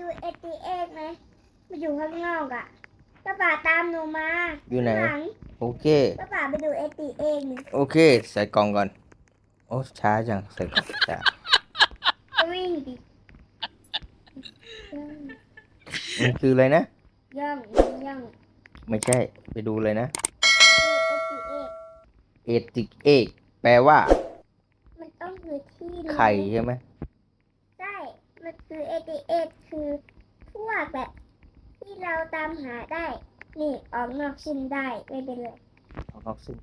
ดูเอทีเอไหมมาอยู่ข้างนอกอะป้าป๋าตามหนูมาอยู่ไหน ข้างลังโอเค ป้าป๋าไปดูเอทีเอหนึ่งโอเค ใส่กล่องก่อน โอ้ช้าจัง ใส่กล่องช้าก็วิ่งดิมันคืออะไรนะ ย่องย่องไม่ใช่ ไปดูเลยนะดูเอทีเอเอติกเอกแปลว่า มันต้องคือที่นี้ไข่ใช่ไหมใช่ มันคือเอทีเอคือพวกแบบที่เราตามหาได้ นี่ออกนอกชิมได้ไม่เป็นไรเอานอกซึ่ง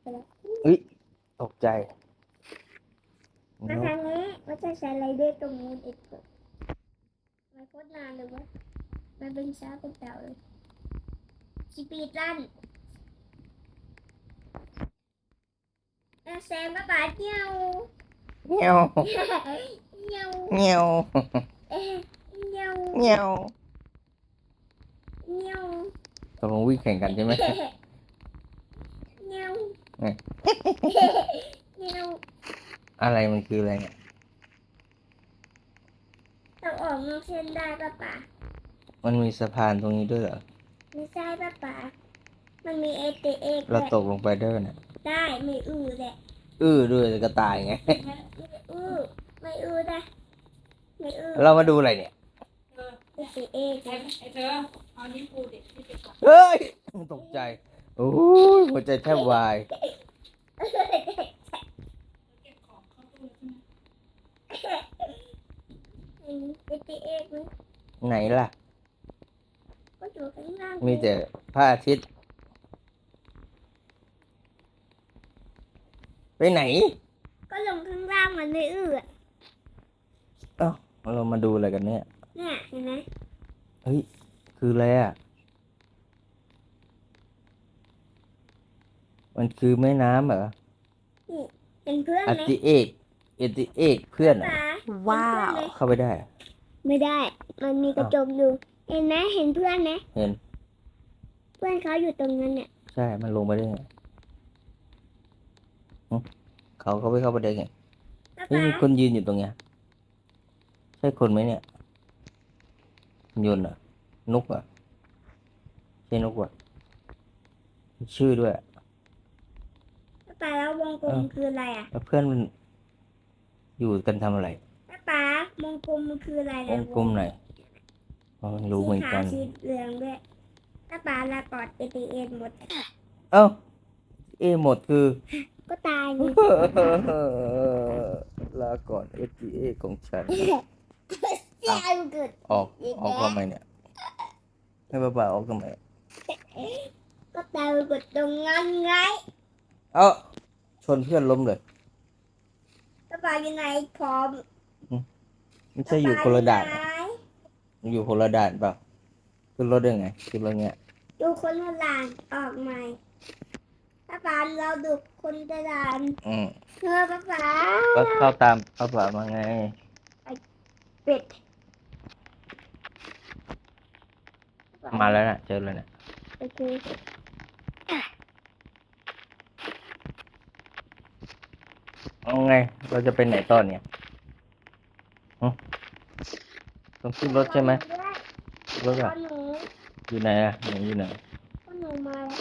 ไปแล้วเฮ้ยตกใจมาทางนี้มันจะใช้ไรเดอร์ตรงนู้นอีกคนมาโคตรนานเลยวะมันเป็นช้าเป็นเต่าเลยสปีดรันเออแซมป้าป๋าเที่ยวเงี้ยวเที่ยว เงี้ยวเอ๊ะเที่ยวเงี้ยวเที่ยวตกลงวิ่งแข่งกันใช่ไหมเที่ยวเอ้ยเที่ยวอะไรมันคืออะไรเนี่ยเราออกนอกเส้นได้ป้าป๋ามันมีสะพานตรงนี้ด้วยเหรอไม่ใช่ป้าป๋ามันมีเอตเอเราตกลงไปด้วยเนี่ยได้ไม่อือแหละอื้อด้วยก็ตายไงไม่อือ ไม่อือนะไม่อือเรามาดูอะไรเนี่ยเอตเอไอ้ไอ้เธอเอานิ้วปูดิที่ไปก่อนเฮ้ยตกใจโอ้ยหัวใจแทบวายเก็บของเข้าตู้ใช่ไหมเอตเอมันไหนล่ะ ก็อยู่ข้างล่างมีแต่พระอาทิตย์ ไปไหน ก็ลงข้างล่างมันไม่อืออะ เอ้าเรามาดูอะไรกันเนี่ย เนี่ยเห็นไหมเฮ้ย คืออะไรอะ มันคือแม่น้ำเหรอเป็นเพื่อนอัไหมติเอกเอติเอกเพื่อนเหรอป๋าว้าว เข้าไปได้เหรอไม่ได้ มันมีกระจกอยู่ เห็นไหมเห็นเพื่อนไหมเห็น เพื่อนเขาอยู่ตรงนั้นเนี่ยใช่ มันลงไปได้ไงหึเขาเขาไปเข้าไปได้ไงป้าเฮ้ยป๋ามีคนยืนอยู่ตรงเนี้ยใช่คนไหมเนี่ย ยนต์เหรอะนกเหรอะใช่นกวะมีชื่อด้วยป้าป๋าแล้ววงกลมคืออะไรอะแล้วเพื่อนมันอยู่กันทำอะไรป้าป๋าวงกลมมันคืออะไรวนะงกลมไหนอ๋อไม่รู้เหมือนกัน สีขาวสีเหลืองด้วยป้าป๋าลากอดเอทีเอหมด เอ้าเอหมดคือก็ตายไง ลาก่อน S T A ของฉัน เสียเกิดออกออกทำไมเนี่ยให้ป้าป่าออกทำไมก็ตายเกิดตรงนั้นไงเอ้าชนเพื่อนล้มเลยป้าป๋าอยู่ไหนพร้อมไม่ใช่อยู่คนละด่านป้ป๋อยู่ไหอยู่คนละด่านเปล่าขึ้นรถได้ไงขึ้นรถเงี้ยดูคนละด่านออกใหม่ป้าป๋าเราดูคนละด่านอืมเธอป้าป๋าก็เข้าตามป้าป่ามาไง เป็ดมาแล้วน่ะเจอแล้วน่ะโอเคเอาไง เราจะไปไหนต่อเนี่ยหึต้องขึ้นรถใช่ไหมรถพ่ออะหนูอยู่ไหนอะหนูอยู่ไหนพ่อหนูมาแล้ว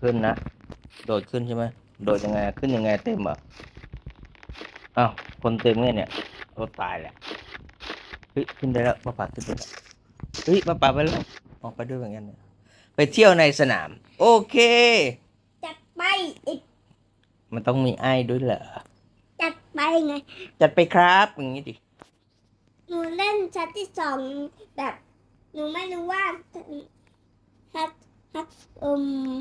ขึ้นนะ โดดขึ้นใช่ไหมโดดยังไง ขึ้นยังไงเต็มเหรออ้าว คนเต็มไงเนี่ยรถตายแหละ เฮ้ยขึ้นได้แล้วป้าป่าขึ้นได้แล้วเฮ้ยป้าป่าไปแล้วออกไปด้วยเหมือนกันเนี่ยไปเที่ยวในสนาม โอเค จัดไปอีกมันต้องมีไอ้ด้วยเหรอจัดไปไง จัดไปครับอย่างนี้ดิหนูเล่นชั้นที่สองแบบ หนูไม่รู้ว่าฮัทฮัทอืม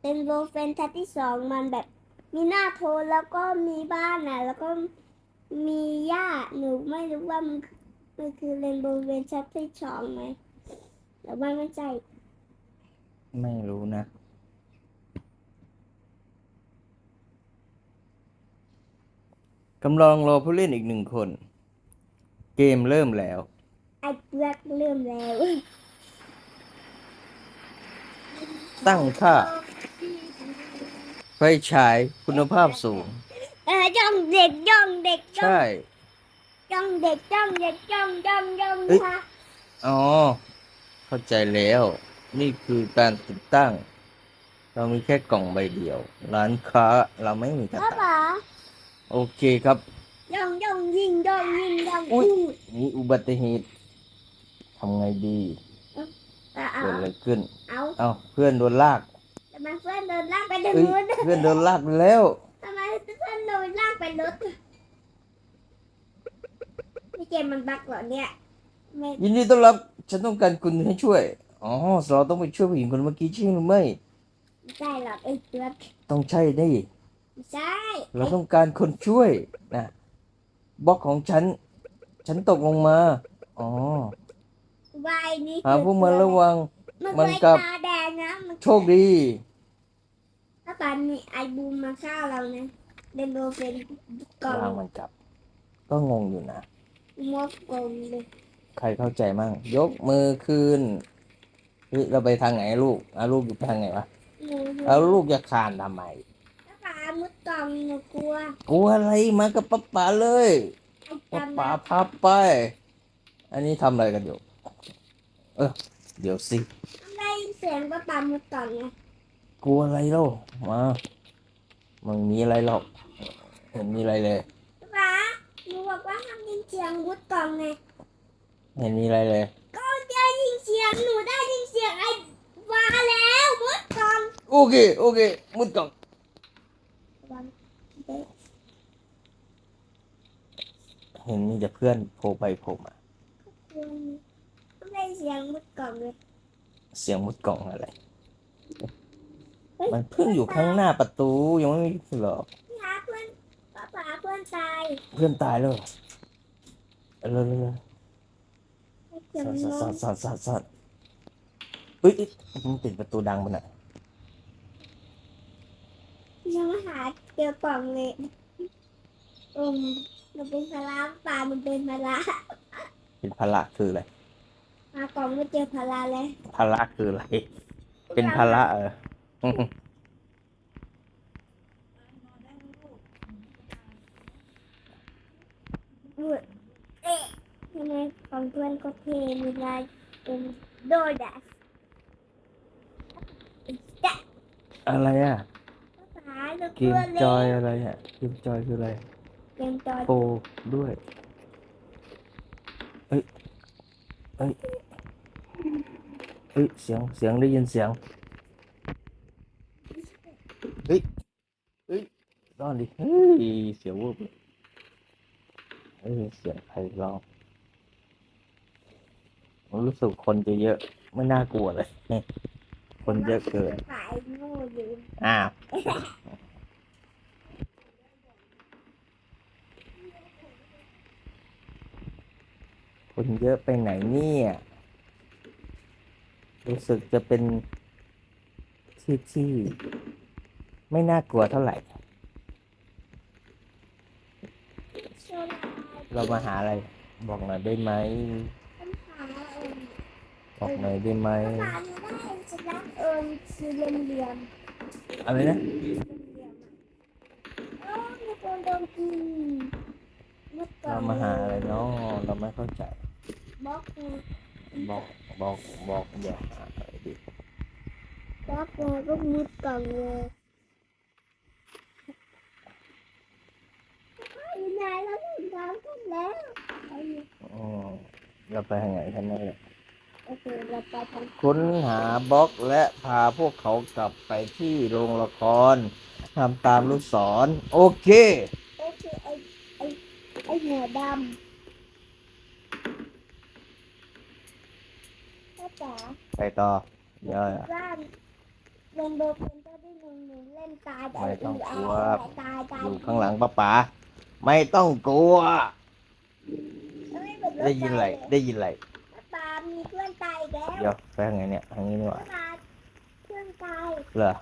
เป็นโรเฟนชั้นที่สองมันแบบ มีหน้าโทรแล้วก็มีบ้านน่ะแล้วก็ มีหญ้าหนูไม่รู้ว่ามันมันคือเรนโบว์เวนชั้นที่สองไหมแต่ว่าไม่ใช่ไม่รู้นะ กำลังรอผู้เล่นอีกหนึ่งคน เกมเริ่มแล้ว ไอ้เปลือกเริ่มแล้ว ตั้งค่า ไฟฉายคุณภาพสูง เออย่องเด็กย่องเด็กย่องใช่จ้องเด็กจ้องเด็กจ้องจ้องจ้องเฮ้ย ค่ะอ๋อ เข้าใจแล้ว นี่คือการติดตั้ง เรามีแค่กล่องใบเดียว ร้านค้าเราไม่มีกระพ่อต่ายป๋าโอเคครับจ้องจ้องยิงจ้องยิงจ้องอุ๊ย ยิงมีอุบัติเหตุทำไงดีเอาเอาเกิดอะไรขึ้น เอาเอ้าเพื่อนโดนลากทำไมเพื่อนเดินลากไปทางเอ้ยนู้นเพื่อนโดนลากไปแล้ว รถนี่เกมมันบักเหรอเนี่ยไม่ยินดีต้อนรับฉันต้องการคุณให้ช่วย อ๋อเราต้องไปช่วยผู้หญิงคนเมื่อกี้ใช่หรือไม่ไม่ใช่หรอกไอ้เพื่อนต้องใช่ดิไม่ใช่เราต้องการคนช่วยนะบล็อกของฉัน ฉันตกลงมา อ๋อวายนี่หาพวกมันระวัง มันมันเคยกับ ตาแดงนะมันโชคดี ถ้าตอนนี้ไอบูมมาฆ่าเรานะ เดนโดเป็นกล่องวางมันกลับ ก็งงอยู่นะมวกกลมเลยใครเข้าใจมั่ง ยกมือขึ้นเฮ้ยเราไปทางไหนลูกเอาลูกอยู่ไปทางไหนวะหนูเอาลูกจะคานทำไมถ้าปลามุดกล่องหนูกลัวกลัวอะไรมากับป๊าป๋าเลยไอ้ป๊าจำป๋านะพาไป อันนี้ทำอะไรกันอยู่ เออเดี๋ยวสิได้ยินเสียงว่าปลามุดกล่องไงกลัวอะไรเล่ามามันมีอะไรหรอก เห็นมีอะไรเลยปลาหนูบอกว่าห้ามยินเสียงมุดกล่องไงเห็นมีอะไรเลย ก็ได้ยินเสียงหนูได้ยินเสียงไอ้วาแล้วมุดกล่องโอเคโอเคมุดกล่องวันเด็กเห็นมีแต่เพื่อนโผล่ไปโผล่มาคุณได้เสียงมุดกล่องเลยเสียงมุดกล่องอะไรเฮ้ยมันเพิ่งอยู่ข้างหน้าประตูยังไม่มีหรอก ตายเพื่อนตายแล้วเหรอเร็วเร็วเร็วเสียงสันดสัมดสัดสัดสัดเอ้ยเอ้ยมันปิดประตูดังไปหน่อยยังไม่หาเจอกล่องเลยอืมหนูเป็นพลาป่าหนูเป็นพลาเป็นภาระคืออะไรหากล่องไม่เจอพลาเลยภาระคืออะไร เป็นภาระเออ พูดเอ๊ะทำไมของเพื่อนก็เทมีลายเป็นโดดัสจะอะไรอะภาษาหนูเกเพื่มอนจเลอยยอะไรอะเกมจอยคืออะไรเกมจอยโปรด้วยเอ้ยเอ้ยเอ้ยเสียงเสียงได้ยินเสียงเฮ้ยเฮ้ยร้อนดิเฮ้ยเสียงวูบเลย เฮ้ยเสียงใครร้องผมรู้สึกคนจะเยอะไม่น่ากลัวเลย คนเยอะเกินขายโง่อยู่อ้าวคนเยอะไปไหนเนี่ย รู้สึกจะเป็นที่ที่ ไม่น่ากลัวเท่าไหร่ โซลา เรามาหาอะไร บอกหน่อยได้ไหมปัญหาเอิญบอกหน่อยได้ไหมปัญหาหนูได้ชนะเอิญคือเหลี่ยมเหลี่ยมอะไรนะเหลี่ยมเหลี่ยมอะโอ้มีคนโดนกินมุดกล่อเรางมาหาอะไรเนาะเราไม่เข้าใจบล็อกกูบอกบอกบอกเดี๋ยวหาอะไรดีบล็อกกูก็มุดกล่องเลยอยู่ไหนแล้วถึงทางกัน แล้วไปอยู่อืมเราไปทางไหนกันแน่เลยโอเคเราไปทางค้นหาบล็อกและพาพวกเขากลับไปที่โรงละครทำตามลูกศร โอเคโอเคไอไอไอหัวดำพ่อจ๋าไปต่อเดี๋ยวบ้านเรนโบว์เป็นเจ้าที่หนึ่งหนึ่งเล่นตายแต่ไม่ต้องกลัว ตายตายอยู่ข้างหลังป้าป๋าไม่ต้องกลัวเอ้ยแบบรถ ได้ยินอะไรได้ยินอะไรปามีเพื่อนตายอีกแล้วเดี๋ยวไปทางไหนเนี่ยทางนี้นี่หว่าปาเพื่อนตายเหรอ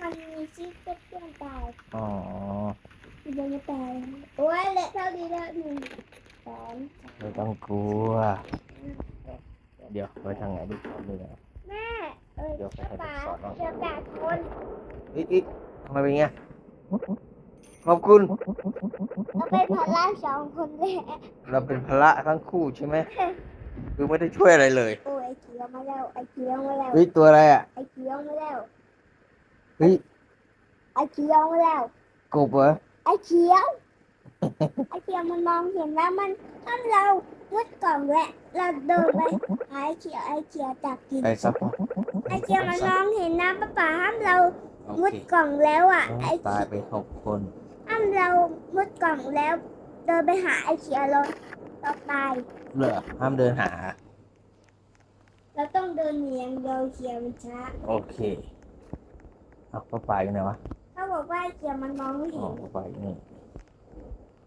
มันมีชีวิตเป็นเพื่อนตายอ๋อมันยังไม่ตายโอ้ยเละเท่าดีแล้วหนึ่งสองไม่ต้องกลัว เดี๋ยวไปทางไหนดูก่อนดูนะแม่เอ้ยเดี๋ยวไปให้ปาสอนน้องเจอแปดคนอีกอีกทำไมเป็นไง ก็อบคุณ เราเป็นพละสองคนเลยเราเป็นพระทั้งคู่ใช่ไหมคือไม่ได้ช่วยอะไรเลยโอ้ยไอเขียวมาแล้วไอเขียวมาแล้วเฮ้ยตัวอะไรอะไอเขียวมาแล้วเฮ้ยไอเขียวมาแล้วกบเหรอไอเขียวไอเขียวมันมองเห็นแล้วมันถ้าเรามุดกล่องแหละเราเดินไปหาไอเขียวไอเขียวจับกินไอ้ซับไอเขียวมันมองเห็นนะป้าป๋าห้ามเราโอมุดเคกล่องแล้วอะไอตายไปหกคน ห้ามเรามุดกล่องแล้วเดินไปหาไอเขียวเราเราตายเหรอห้ามเดินหา เราต้องเดินเนียงเดียวเขียวมันช้าโอเคเอาป้าป่าอยู่ไหนวะเขาบอกว่าไอเขียวมันมองไม่อ๋อเห็นป้าป่าอยู่นี่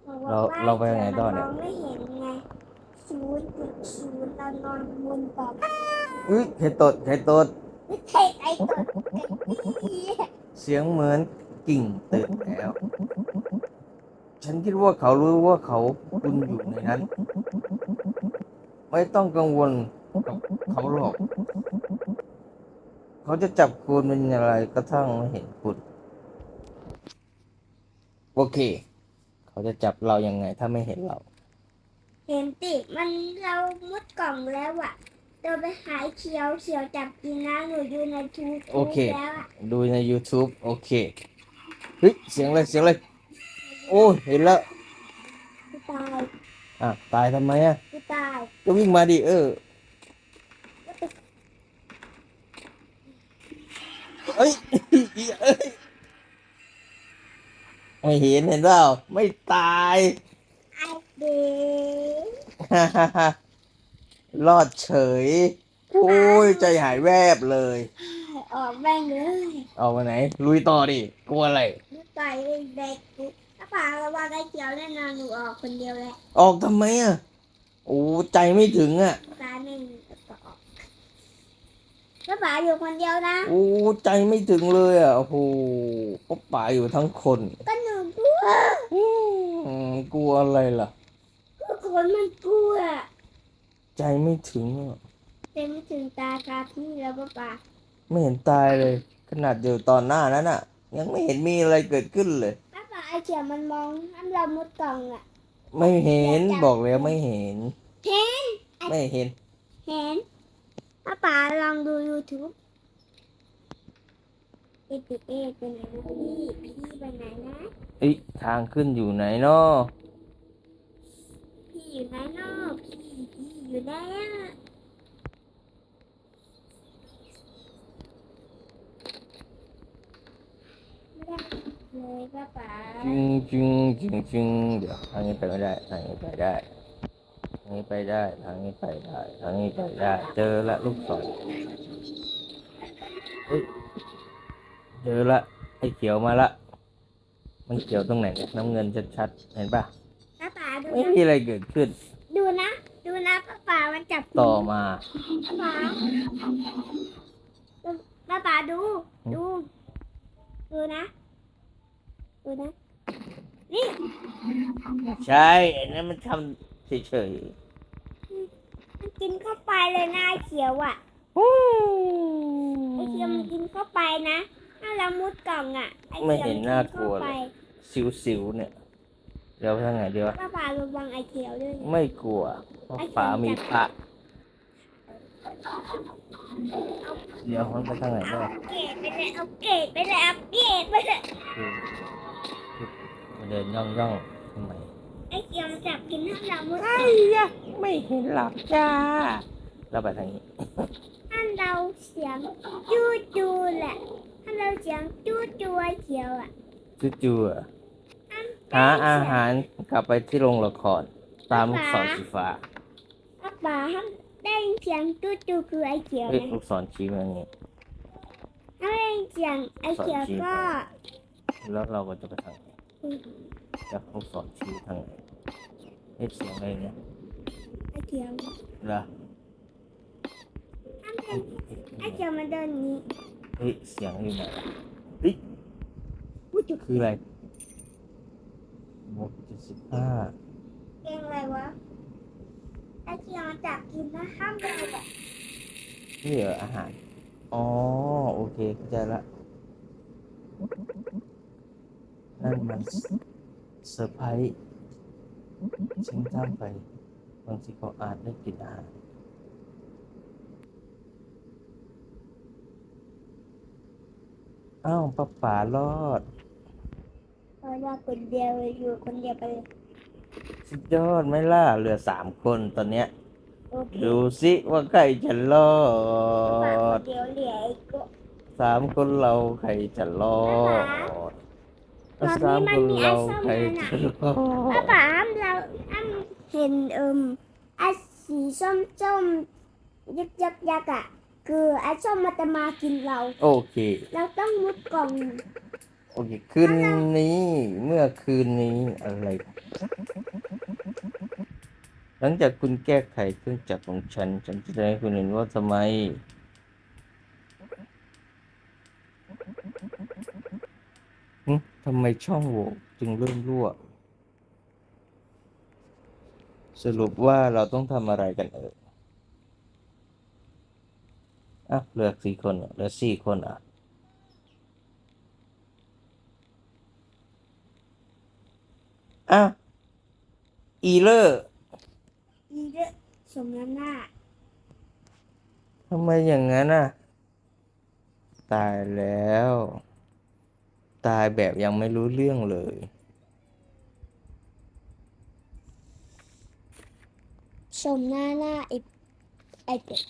บอกว่าเราเราไปไหนต่อเนี่ยมัมองไม่เห็นไงศูนย์จุดศูนย์เรานอนบนต่ออุ้ยใครตดใครตด ไม่ใช่ไอ้ตัวนี้เสียงเหมือน กิ่งตื่นแล้ว ฉันคิดว่าเขารู้ว่าเขาคุณอยู่ในนั้น ไม่ต้องกังวลกับเขาหรอก เขาจะจับคุณเป็นอะไร ก็ทั้งไม่เห็นคุณโอเค เขาจะจับเรายังไงถ้าไม่เห็นเรา เห็นติมันเรามุดกล่องแล้วอะเดินไปหายเขียวเขียวจับกินนะหนูอยู่ในทูโอเค แล้วอะ ดูใน YouTube โอเคเฮ้ยเสียงอะไรเสียงอะไรโอ้ยเห็นแล้วกูตายอะตายทำไมอะกูตายก็วิ่งมาดิเออเอ้ยเอ้ยไม่เห็นเห็นเปล่าไม่ตายไอเด็กฮ่าฮ่าฮ่ารอดเฉย โอ้ยใจหายแวบเลย ออกแม่งเลยเอามาไหน ลุยต่อดิ กลัวอะไรกูตายเด็กกูถ้าป่าระวังไอ้เขียวแน่นอนหนูออกคนเดียวแหละออกทำไมอะ โอ้ใจไม่ถึงอะตายหนึ่งก็ออกถ้าป่าอยู่คนเดียวนะ โอ้ใจไม่ถึงเลยอะ โอ้โหก็ป่าอยู่ทั้งคนก็หนูกลัวอืมกลัวอะไรล่ะ ก็คนมันกลัวใจไม่ถึงอะเต็มถึงตาคาที่แล้วป้าป่า ไม่เห็นตายเลย ขนาดอยู่ตอนหน้านั้นอะยังไม่เห็นมีอะไรเกิดขึ้นเลย ป้าป่าไอ้เขียวมันมองน้ำเรามุดกล่องอะ ไม่เห็นบอกแล้วไม่เห็น เห็น ไม่เห็น เห็นป้าป่าลองดู YouTube เอติเอเป็นไหนนะพี่พี่ไปไหนนะ เอ้ยทางขึ้นอยู่ไหนเนาะพี่อยู่ไหนเนอกพี่พี่อยู่ไหนอะไม่ได้ เลยป้าป่าจึงจึงจึงจึงเดี๋ยวทางนี้ไปไม่ได้ทางนี้ไปได้ทางนี้ไปได้ทางนี้ไปได้ทางนี้ไปได้ เจอละลูกศรเฮ้ยเจอละไอ้เขียวมาละ มันเขียวตรงไหนเนี่ยน้ำเงินชัดๆเห็นปะป้าป่าดูไม่นะมีอะไรเกิดขึ้น ดูนะ ดูนะป้าป่ามันจับต่อมา ป้าป๋าป้าป๋าดู ดู ดูนะดูนะ นี่ใช่อันนั้นมันทำเฉยมันกินเข้าไปเลยนะไอ้เขียวอะๆฮู้ไอ้เขียวมันกินเข้าไปนะถ้าเรามุดกล่องอะไอ้ไม่เขียวเห็นมันน่ากินกลัเข้าวไปเลยสิวๆเนี่ยเดี๋ยวทางไหนดีวะป้าป๋าระวังไอ้เขียวด้วยนะ ไม่กลัวเพราะป่ามีพระ เดี๋ยวมันไปทางไหนเอาได้เกรดไปเลยเอาเกรดไปเลยเอาเกรดไปเลยคือมาเดินย่องย่องทำไมไอ้เขียมจับกินถ้าเรามุดกล่ไอ้ยะไม่เห็นหลักจ้าเราไปทางนี้ถ้าเราเสียงจู้จูแหละถ้าเราเสียงจู้จูไอ้เขียวอะจู่ๆอะหาอาหารกลับไปที่โรงละครตามลูกศรสีฟ้าป้าป๋าห้า ได้ยินเสียงจู้จูคือไอ้เขียวเอ้ยนะลูกศรชี้มาอย่างนี้ ถ้าได้ยินเสียงไอ้เขียวก็ แล้วเราก็จะไปทางไหนจะลูกศรชี้ทางไหนเอ๊ะเสียงอะไรเนี่ยไอ้เขียวเหรอห้ามเป็นไอ้เขียวมันเดินอย่างนี้เฮ้ยเสียงอยู่ไหนเฮ้ยพูดจุคืออะไรบวกเจ็ดสิบห้า เองอะไรวะ ไอ้เขียวมันจับกินนะห้ามเลยแบบนี่เหรออาหาร อ๋อ โอเคเข้าใจละ นั่นมันเซอร์ไพรส์ซึ่งทำไปบางทีเขาอาจได้กินอาหาร อ้าวป้าป่ารอด เพราะว่าคนเดียวอยู่คนเดียวไปเลย สุดยอดไหมล่ะเหลือสามคนตอนเนี้ย โอเคดูสิว่าใครจะรอฝากคนดเดียวเหลืออีกก็ สามคนเราใครจะรอดป๊าสามป๊าคนเรามันมีใครไอ้ส้มจะรอป้าดป๋าเราอ้ำเห็นเอิมไอ้สีส้มส้มๆยักยักยักษ์อะ คือไอ้ส้มมันจะมากินเรา โอเค เราต้องมุดกล่อง โอเคคืนนี้เมื่อคืนนี้อะไร หลังจากคุณแก้ไขเครื่องจักรของฉัน ฉันจะได้ให้คุณเห็นว่าทำไม ทำไมช่องโหว่จึงเริ่มรั่ว สรุปว่าเราต้องทำอะไรกันเอ่ยอะเหลือสี่คนเหลือสี่คนอะ อ้าวอีเลอร์อีเดอะสมน้ำหน้าทำไมอย่างนั้นอะ ตายแล้ว ตายแบบยังไม่รู้เรื่องเลยสมหน้าหน้าไอ้ไอ้เป็ด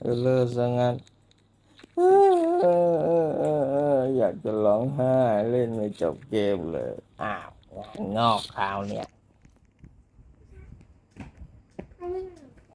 เออเลอร์ซะงั้นเออเออเออเออเอออยากจะร้องไห้เล่นไม่จบเกมเลย อ้าวงาน งอกคราวเนี่ย